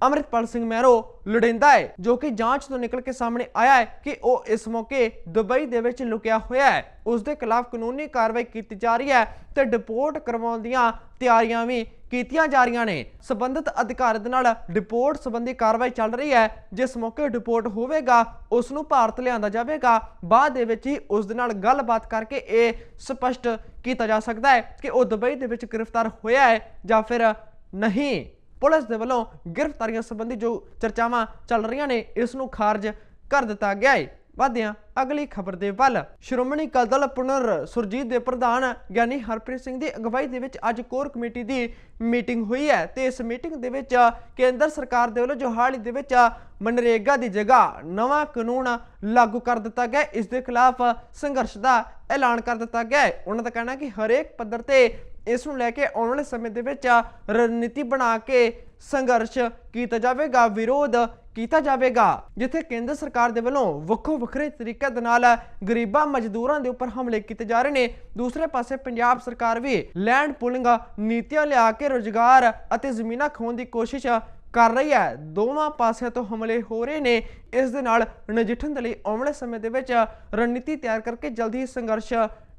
ਅਮਰਿਤਪਾਲ ਸਿੰਘ ਮਹਿਰੋ ਲੁੜਿੰਦਾ ਹੈ, ਜੋ ਕਿ ਜਾਂਚ ਤੋਂ ਨਿਕਲ ਕੇ ਸਾਹਮਣੇ ਆਇਆ ਹੈ ਕਿ ਉਹ ਇਸ ਮੌਕੇ ਦੁਬਈ ਦੇ ਵਿੱਚ ਲੁਕਿਆ ਹੋਇਆ ਹੈ। ਉਸ ਦੇ ਖਿਲਾਫ ਕਾਨੂੰਨੀ ਕਾਰਵਾਈ ਕੀਤੀ ਜਾ ਰਹੀ ਹੈ ਤੇ ਡਿਪੋਰਟ ਕਰਵਾਉਣ ਦੀਆਂ ਤਿਆਰੀਆਂ ਵੀ ਕੀਤੀਆਂ ਜਾ ਰਹੀਆਂ ਨੇ। ਸਬੰਧਤ ਅਧਿਕਾਰੀ ਦੇ ਨਾਲ ਰਿਪੋਰਟ ਸੰਬੰਧੀ ਕਾਰਵਾਈ ਚੱਲ ਰਹੀ ਹੈ। ਜਿਸ ਮੌਕੇ ਡਿਪੋਰਟ ਹੋਵੇਗਾ ਉਸ ਨੂੰ ਭਾਰਤ ਲਿਆਂਦਾ ਜਾਵੇਗਾ। ਬਾਅਦ ਦੇ ਵਿੱਚ ਹੀ ਉਸ ਦੇ ਨਾਲ ਗੱਲਬਾਤ ਕਰਕੇ ਇਹ ਸਪਸ਼ਟ ਕੀਤਾ ਜਾ ਸਕਦਾ ਹੈ ਕਿ ਉਹ ਦੁਬਈ ਦੇ ਵਿੱਚ ਗ੍ਰਿਫਤਾਰ ਹੋਇਆ ਹੈ ਜਾਂ ਫਿਰ ਨਹੀਂ। ਪੁਲਿਸ ਦੇ ਵੱਲੋਂ ਗ੍ਰਿਫਤਾਰੀਆਂ ਸੰਬੰਧੀ ਜੋ ਚਰਚਾਵਾਂ ਚੱਲ ਰਹੀਆਂ ਨੇ, ਇਸ ਨੂੰ ਖਾਰਜ ਕਰ ਦਿੱਤਾ ਗਿਆ ਹੈ। ਵਾਦਿਆਂ ਅਗਲੀ ਖਬਰ ਦੇ ਵੱਲ। ਸ਼੍ਰੋਮਣੀ ਅਕਾਲੀ ਦਲ ਪੁਨਰ ਸੁਰਜੀਤ ਦੇ ਪ੍ਰਧਾਨ ਗਿਆਨੀ ਹਰਪ੍ਰੀਤ ਸਿੰਘ ਦੀ ਅਗਵਾਈ ਦੇ ਵਿੱਚ ਅੱਜ ਕੋਰ ਕਮੇਟੀ ਦੀ ਮੀਟਿੰਗ ਹੋਈ ਹੈ ਤੇ ਇਸ ਮੀਟਿੰਗ ਦੇ ਵਿੱਚ ਕੇਂਦਰ ਸਰਕਾਰ ਦੇ ਵੱਲੋਂ ਜੋ ਹਾਲ ਹੀ ਦੇ ਵਿੱਚ ਮਨਰੇਗਾ ਦੀ ਜਗ੍ਹਾ ਨਵਾਂ ਕਾਨੂੰਨ ਲਾਗੂ ਕਰ ਦਿੱਤਾ ਗਿਆ ਇਸ ਦੇ ਖਿਲਾਫ ਸੰਘਰਸ਼ ਦਾ ਐਲਾਨ ਕਰ ਦਿੱਤਾ ਗਿਆ ਹੈ। ਉਹਨਾਂ ਦਾ ਕਹਿਣਾ ਕਿ ਹਰੇਕ ਪੱਧਰ ਤੇ ਇਸ ਨੂੰ ਲੈ ਕੇ ਆਉਣ ਵਾਲੇ ਸਮੇਂ ਦੇ ਵਿੱਚ ਰਣਨੀਤੀ ਬਣਾ ਕੇ ਸੰਘਰਸ਼ ਕੀਤਾ ਜਾਵੇਗਾ। ਵਿਰੋਧ ਕੀਤਾ ਜਾਵੇਗਾ, ਜਿੱਥੇ ਕੇਂਦਰ ਸਰਕਾਰ ਦੇ ਵੱਲੋਂ ਵੱਖੋ ਵੱਖਰੇ ਤਰੀਕੇ ਦੇ ਨਾਲ ਗਰੀਬਾਂ ਮਜ਼ਦੂਰਾਂ ਦੇ ਉੱਪਰ ਹਮਲੇ ਕੀਤੇ ਜਾ ਰਹੇ ਨੇ। ਦੂਸਰੇ ਪਾਸੇ ਪੰਜਾਬ ਸਰਕਾਰ ਵੀ ਲੈਂਡ ਪੂਲਿੰਗ ਨੀਤੀਆਂ ਲਿਆ ਕੇ ਰੋਜ਼ਗਾਰ ਅਤੇ ਜ਼ਮੀਨਾਂ ਖੋਣ ਦੀ ਕੋਸ਼ਿਸ਼ ਕਰ ਰਹੀ ਹੈ। ਦੋਵਾਂ ਪਾਸਿਆਂ ਤੋਂ ਹਮਲੇ ਹੋ ਰਹੇ ਨੇ। ਇਸ ਦੇ ਨਾਲ ਨਜਿੱਠਣ ਦੇ ਲਈ ਆਉਣ ਵਾਲੇ ਸਮੇਂ ਦੇ ਵਿੱਚ ਰਣਨੀਤੀ ਤਿਆਰ ਕਰਕੇ ਜਲਦੀ ਹੀ ਸੰਘਰਸ਼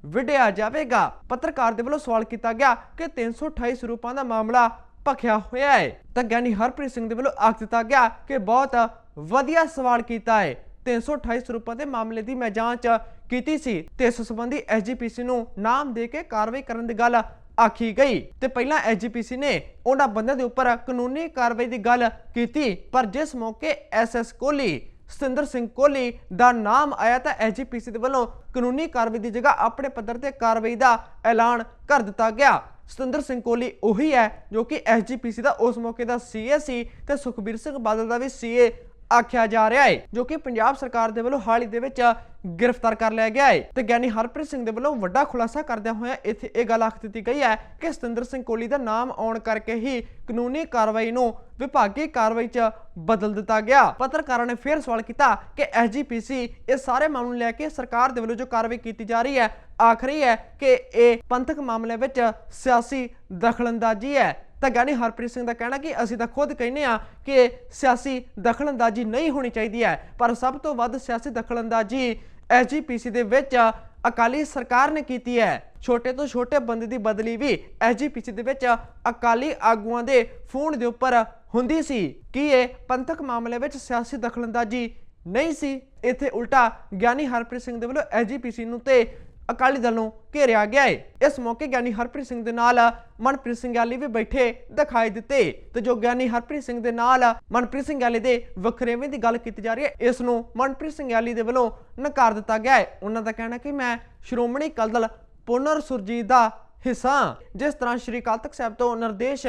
ਵਿੜਿਆ ਜਾਵੇਗਾ। ਪੱਤਰਕਾਰ ਦੇ ਵੱਲੋਂ ਸਵਾਲ ਕੀਤਾ ਗਿਆ ਕਿ 328 ਸਰੂਪਾਂ ਦਾ ਮਾਮਲਾ ਭਖਿਆ ਹੋਇਆ ਹੈ। ਤਾਂ ਗਿਆਨੀ ਹਰਪ੍ਰੀਤ ਸਿੰਘ ਦੇ ਵੱਲੋਂ ਆਖ ਦਿੱਤਾ ਗਿਆ ਕਿ ਬਹੁਤ ਵਧੀਆ ਸਵਾਲ ਕੀਤਾ ਹੈ। 328 ਸਰੂਪਾਂ ਦੇ ਮਾਮਲੇ ਦੀ ਮੈਂ ਜਾਂਚ ਕੀਤੀ ਸੀ ਤੇ ਇਸ ਸੰਬੰਧੀ ਐਸਜੀਪੀਸੀ ਨੂੰ ਨਾਮ ਦੇ ਕੇ ਕਾਰਵਾਈ ਕਰਨ ਦੀ ਗੱਲ ਆਖੀ ਗਈ। ਤੇ ਪਹਿਲਾਂ ਐਸਜੀਪੀਸੀ ਨੇ ਉਹਨਾਂ ਬੰਦਿਆਂ ਦੇ ਉੱਪਰ ਕਾਨੂੰਨੀ ਕਾਰਵਾਈ ਦੀ ਗੱਲ ਕੀਤੀ, ਪਰ ਜਿਸ ਮੌਕੇ ਐਸਐਸ ਕੋਹਲੀ, ਸਤਿੰਦਰ ਸਿੰਘ ਕੋਹਲੀ ਦਾ ਨਾਮ ਆਇਆ ਤਾਂ ਐਸਜੀਪੀਸੀ ਦੇ ਵੱਲੋਂ ਕਾਨੂੰਨੀ ਕਾਰਵਾਈ ਦੀ ਜਗ੍ਹਾ ਆਪਣੇ ਪੱਧਰ ਤੇ ਕਾਰਵਾਈ ਦਾ ਐਲਾਨ ਕਰ ਦਿੱਤਾ ਗਿਆ। ਸਤਿੰਦਰ ਸਿੰਘ ਕੋਹਲੀ ਉਹੀ ਹੈ ਜੋ ਕਿ ਐਸਜੀਪੀਸੀ ਦਾ ਉਸ ਮੌਕੇ ਦਾ ਸੀਏ ਸੀ ਤੇ ਸੁਖਬੀਰ ਸਿੰਘ ਬਾਦਲ ਦਾ ਵੀ ਸੀਏ ਆਖਿਆ ਜਾ ਰਿਹਾ ਹੈ, ਜੋ ਕਿ ਪੰਜਾਬ ਸਰਕਾਰ ਦੇ ਵੱਲੋਂ ਹਾਲ ਹੀ ਦੇ ਵਿੱਚ ਗ੍ਰਿਫਤਾਰ ਕਰ ਲਿਆ ਗਿਆ ਹੈ। ਤੇ ਗਿਆਨੀ ਹਰਪ੍ਰੀਤ ਸਿੰਘ ਦੇ ਵੱਲੋਂ ਵੱਡਾ ਖੁਲਾਸਾ ਕਰਦਿਆਂ ਹੋਇਆ ਇੱਥੇ ਇਹ ਗੱਲ ਆਖ ਦਿੱਤੀ ਗਈ ਹੈ ਕਿ ਸਤਿੰਦਰ ਸਿੰਘ ਕੋਹਲੀ ਦਾ ਨਾਮ ਆਉਣ ਕਰਕੇ ਹੀ ਕਾਨੂੰਨੀ ਕਾਰਵਾਈ ਨੂੰ ਵਿਭਾਗੀ ਕਾਰਵਾਈ 'ਚ ਬਦਲ ਦਿੱਤਾ ਗਿਆ। ਪੱਤਰਕਾਰਾਂ ਨੇ ਫਿਰ ਸਵਾਲ ਕੀਤਾ ਕਿ ਐਸਜੀਪੀਸੀ ਇਹ ਸਾਰੇ ਮਾਮਲੇ ਨੂੰ ਲੈ ਕੇ ਸਰਕਾਰ ਦੇ ਵੱਲੋਂ ਜੋ ਕਾਰਵਾਈ ਕੀਤੀ ਜਾ ਰਹੀ ਹੈ ਆਖਰੀ ਹੈ ਕਿ ਇਹ ਪੰਥਕ ਮਾਮਲੇ ਵਿੱਚ ਸਿਆਸੀ ਦਖਲਅੰਦਾਜ਼ੀ ਹੈ। ਤਾਂ ਗਿਆਨੀ ਹਰਪ੍ਰੀਤ ਸਿੰਘ ਦਾ ਕਹਿਣਾ ਕਿ ਅਸੀਂ ਤਾਂ ਖੁਦ ਕਹਿੰਦੇ ਆ ਕਿ ਸਿਆਸੀ ਦਖਲਅੰਦਾਜ਼ੀ ਨਹੀਂ ਹੋਣੀ ਚਾਹੀਦੀ ਹੈ, ਪਰ ਸਭ ਤੋਂ ਵੱਧ ਸਿਆਸੀ ਦਖਲਅੰਦਾਜ਼ੀ ਐਸਜੀਪੀਸੀ ਦੇ ਵਿੱਚ ਅਕਾਲੀ ਸਰਕਾਰ ਨੇ ਕੀਤੀ ਹੈ। ਛੋਟੇ ਤੋਂ ਛੋਟੇ ਬੰਦੇ ਦੀ ਬਦਲੀ ਵੀ ਐਸਜੀਪੀਸੀ ਦੇ ਵਿੱਚ ਅਕਾਲੀ ਆਗੂਆਂ ਦੇ ਫੋਨ ਦੇ ਉੱਪਰ ਹੁੰਦੀ ਸੀ। ਕਿ ਇਹ ਪੰਥਕ ਮਾਮਲੇ ਵਿੱਚ ਸਿਆਸੀ ਦਖਲਅੰਦਾਜ਼ੀ ਨਹੀਂ ਸੀ? ਇੱਥੇ ਉਲਟਾ ਗਿਆਨੀ ਹਰਪ੍ਰੀਤ ਸਿੰਘ ਦੇ ਵੱਲੋਂ ਐਜੀਪੀਸੀ ਨੂੰ ਤੇ ਅਕਾਲੀ ਦਲ ਨੂੰ ਘੇਰਿਆ ਗਿਆ ਹੈ ਇਸ ਮੌਕੇ ਗਿਆਨੀ ਹਰਪ੍ਰੀਤ ਸਿੰਘ ਦੇ ਨਾਲ ਮਨਪ੍ਰੀਤ ਸਿੰਘ ਯਾਲੀ ਵੀ ਬੈਠੇ ਦਿਖਾਈ ਦਿੱਤੇ ਤੇ ਜੋ ਗਿਆਨੀ ਹਰਪ੍ਰੀਤ ਸਿੰਘ ਦੇ ਨਾਲ ਮਨਪ੍ਰੀਤ ਸਿੰਘ ਯਾਲੀ ਦੇ ਵਖਰੇਵੇਂ ਦੀ ਗੱਲ ਕੀਤੀ ਜਾ ਰਹੀ ਹੈ, ਇਸ ਨੂੰ ਮਨਪ੍ਰੀਤ ਸਿੰਘ ਯਾਲੀ ਦੇ ਵੱਲੋਂ ਨਕਾਰ ਦਿੱਤਾ ਗਿਆ ਹੈ ਉਹਨਾਂ ਦਾ ਕਹਿਣਾ ਕਿ ਮੈਂ ਸ਼੍ਰੋਮਣੀ ਅਕਾਲੀ ਦਲ ਪੁਨਰ ਸੁਰਜੀਤ ਦਾ ਹਿੱਸਾ ਹਾਂ। ਜਿਸ ਤਰ੍ਹਾਂ ਸ਼੍ਰੀ ਅਕਾਲ ਤਖਤ ਸਾਹਿਬ ਤੋਂ ਨਿਰਦੇਸ਼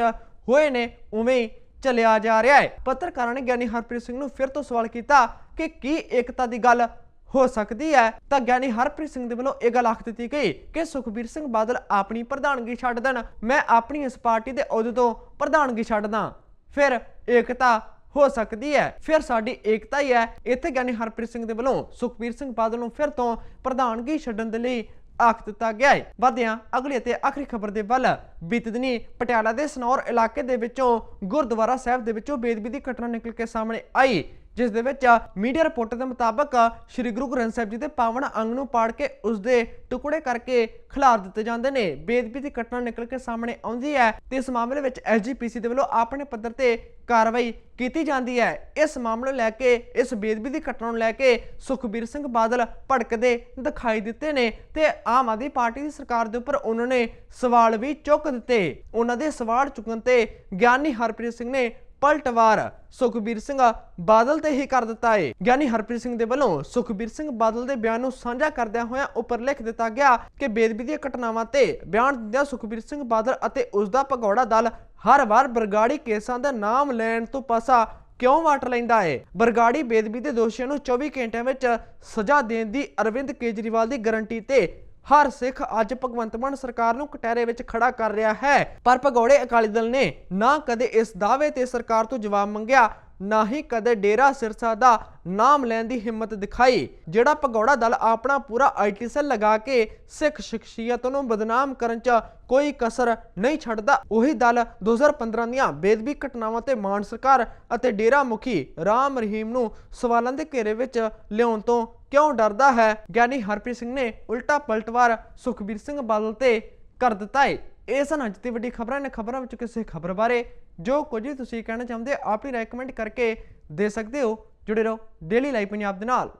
ਹੋਏ ਨੇ, ਉਵੇਂ ਚਲਿਆ ਜਾ ਰਿਹਾ ਹੈ ਪੱਤਰਕਾਰਾਂ ਨੇ ਗਿਆਨੀ ਹਰਪ੍ਰੀਤ ਸਿੰਘ ਨੂੰ ਫਿਰ ਤੋਂ ਸਵਾਲ ਕੀਤਾ ਕਿ ਕੀ ਏਕਤਾ ਦੀ ਗੱਲ ਹੋ ਸਕਦੀ ਹੈ। ਤਾਂ ਗਿਆਨੀ ਹਰਪ੍ਰੀਤ ਸਿੰਘ ਦੇ ਵੱਲੋਂ ਇਹ ਗੱਲ ਆਖ ਦਿੱਤੀ ਗਈ ਕਿ ਸੁਖਬੀਰ ਸਿੰਘ ਬਾਦਲ ਆਪਣੀ ਪ੍ਰਧਾਨਗੀ ਛੱਡ ਦੇਣ। ਮੈਂ ਆਪਣੀ ਇਸ ਪਾਰਟੀ ਦੇ ਅਹੁਦੇ ਤੋਂ ਪ੍ਰਧਾਨਗੀ ਛੱਡਦਾ। ਫਿਰ ਏਕਤਾ ਹੋ ਸਕਦੀ ਹੈ। ਫਿਰ ਸਾਡੀ ਏਕਤਾ ਹੀ ਹੈ। ਇੱਥੇ ਗਿਆਨੀ ਹਰਪ੍ਰੀਤ ਸਿੰਘ ਦੇ ਵੱਲੋਂ ਸੁਖਬੀਰ ਸਿੰਘ ਬਾਦਲ ਨੂੰ ਫਿਰ ਤੋਂ ਪ੍ਰਧਾਨਗੀ ਛੱਡਣ ਦੇ ਲਈ ਆਖ ਦਿੱਤਾ ਗਿਆ ਹੈ। ਵਧਿਆਂ ਅਗਲੀ ਅਤੇ ਆਖਰੀ ਖਬਰ ਦੇ ਵੱਲ ਬੀਤੇ ਦਿਨੀ ਪਟਿਆਲਾ ਦੇ ਸਨੌਰ ਇਲਾਕੇ ਦੇ ਵਿੱਚੋਂ ਗੁਰਦੁਆਰਾ ਸਾਹਿਬ ਦੇ ਵਿੱਚੋਂ ਬੇਦਬੀ ਦੀ ਘਟਨਾ ਨਿਕਲ ਕੇ ਸਾਹਮਣੇ ਆਈ। ਜਿਸ ਦੇ ਵਿੱਚ ਮੀਡੀਆ ਰਿਪੋਰਟ ਦੇ ਮੁਤਾਬਕ ਸ੍ਰੀ ਗੁਰੂ ਗ੍ਰੰਥ ਸਾਹਿਬ ਜੀ ਦੇ ਪਾਵਨ ਅੰਗ ਨੂੰ ਪਾੜ ਕੇ ਉਸ ਦੇ ਟੁਕੜੇ ਕਰਕੇ ਖਿਲਾਰ ਦਿੱਤੇ ਜਾਂਦੇ ਨੇ। ਬੇਦਬੀ ਦੀ ਘਟਨਾ ਨਿਕਲ ਕੇ ਸਾਹਮਣੇ ਆਉਂਦੀ ਹੈ ਤੇ ਇਸ ਮਾਮਲੇ ਵਿੱਚ ਐਸਜੀਪੀਸੀ ਦੇ ਵੱਲੋਂ ਆਪਣੇ ਪੱਧਰ ਤੇ ਕਾਰਵਾਈ ਕੀਤੀ ਜਾਂਦੀ ਹੈ। ਇਸ ਮਾਮਲੇ ਨੂੰ ਲੈ ਕੇ, ਇਸ ਬੇਦਬੀ ਦੀ ਘਟਨਾ ਨੂੰ ਲੈ ਕੇ ਸੁਖਬੀਰ ਸਿੰਘ ਬਾਦਲ ਭੜਕਦੇ ਦਿਖਾਈ ਦਿੱਤੇ ਨੇ ਤੇ ਆਮ ਆਦਮੀ ਪਾਰਟੀ ਦੀ ਸਰਕਾਰ ਦੇ ਉੱਪਰ ਉਹਨਾਂ ਨੇ ਸਵਾਲ ਵੀ ਚੁੱਕ ਦਿੱਤੇ। ਉਹਨਾਂ ਦੇ ਸਵਾਲ ਚੁੱਕਣ ਤੇ ਗਿਆਨੀ ਹਰਪ੍ਰੀਤ ਸਿੰਘ ਨੇ ਪਲਟਵਾਰ। ਸੁਖਬੀਰ ਸਿੰਘ ਬਾਦਲ ਤੇ ਹੀ ਕਰ ਦਿੱਤਾ ਹੈ ਗਿਆਨੀ ਹਰਪ੍ਰੀਤ ਸਿੰਘ ਦੇ ਵੱਲੋਂ ਸੁਖਬੀਰ ਸਿੰਘ ਬਾਦਲ ਦੇ ਬਿਆਨ ਨੂੰ ਸਾਂਝਾ ਕਰਦਿਆਂ ਹੋਇਆਂ ਉੱਪਰ ਲਿਖ ਦਿੱਤਾ ਗਿਆ ਕਿ ਬੇਦਬੀ ਦੀਆਂ ਘਟਨਾਵਾਂ ਤੇ ਬਿਆਨ ਦਿੰਦਿਆਂ ਸੁਖਬੀਰ ਸਿੰਘ ਬਾਦਲ ਅਤੇ ਉਸ ਦਾ ਭਗੌੜਾ ਦਲ ਹਰ ਵਾਰ ਬਰਗਾੜੀ ਕੇਸਾਂ ਦਾ ਨਾਮ ਲੈਣ ਤੋਂ ਪਾਸਾ ਕਿਉਂ ਵਾਟ ਲੈਂਦਾ ਹੈ ਬਰਗਾੜੀ ਬੇਦਬੀ ਦੇ ਦੋਸ਼ੀਆਂ ਨੂੰ 24 ਘੰਟਿਆਂ ਵਿੱਚ ਸਜ਼ਾ ਦੇਣ ਦੀ ਅਰਵਿੰਦ ਕੇਜਰੀਵਾਲ ਦੀ ਗਾਰੰਟੀ ਤੇ ਹਰ ਸਿੱਖ ਅੱਜ ਭਗਵੰਤ ਮਾਨ ਸਰਕਾਰ ਨੂੰ ਕਟਹਿਰੇ ਵਿੱਚ ਖੜਾ ਕਰ ਰਿਹਾ ਹੈ। ਪਰ ਭਗੌੜੇ ਅਕਾਲੀ ਦਲ ਨੇ ਨਾ ਕਦੇ ਇਸ ਦਾਅਵੇ ਤੇ ਸਰਕਾਰ ਤੋਂ ਜਵਾਬ ਮੰਗਿਆ। ਨਾ ਹੀ ਕਦੇ ਡੇਰਾ ਸਿਰਸਾ ਦਾ ਨਾਮ ਲੈਣ ਦੀ ਹਿੰਮਤ ਦਿਖਾਈ, ਜਿਹੜਾ ਭਗੌੜਾ ਦਲ ਆਪਣਾ ਪੂਰਾ ਆਈਟੀ ਸੈੱਲ ਲਗਾ ਕੇ ਸਿੱਖ ਸ਼ਖਸੀਅਤ ਨੂੰ ਬਦਨਾਮ ਕਰਨ 'ਚ ਕੋਈ ਕਸਰ ਨਹੀਂ ਛੱਡਦਾ, ਉਹੀ ਦਲ 2015 ਦੀਆਂ ਬੇਦਬੀ ਘਟਨਾਵਾਂ ਤੇ ਮਾਨ ਸਰਕਾਰ ਅਤੇ ਡੇਰਾ ਮੁਖੀ ਰਾਮ ਰਹੀਮ ਨੂੰ ਸਵਾਲਾਂ ਦੇ ਘੇਰੇ ਵਿੱਚ ਲਿਆਉਣ ਤੋਂ ਕਿਉਂ ਡਰਦਾ ਹੈ? ਗਿਆਨੀ ਹਰਪ੍ਰੀਤ ਸਿੰਘ ਨੇ ਉਲਟਾ ਪਲਟਵਾਰ ਸੁਖਬੀਰ ਸਿੰਘ ਬਾਦਲ ਤੇ ਕਰ ਦਿੱਤਾ ਏ। ਇਹ ਸਨ ਅੱਜ ਦੀ ਵੱਡੀ ਖਬਰਾਂ ਨੇ ਖਬਰਾਂ ਵਿੱਚ ਕਿਸੇ ਖਬਰ ਬਾਰੇ। ਜੋ ਕੁਝ ਵੀ ਤੁਸੀਂ ਕਹਿਣਾ ਚਾਹੁੰਦੇ ਆਪ ਹੀ ਰეკਮੈਂਡ ਕਰਕੇ ਦੇ ਸਕਦੇ ਹੋ। ਜੁੜੇ ਰਹੋ ਡੇਲੀ ਲਾਈਵ ਪੰਜਾਬ ਦੇ ਨਾਲ।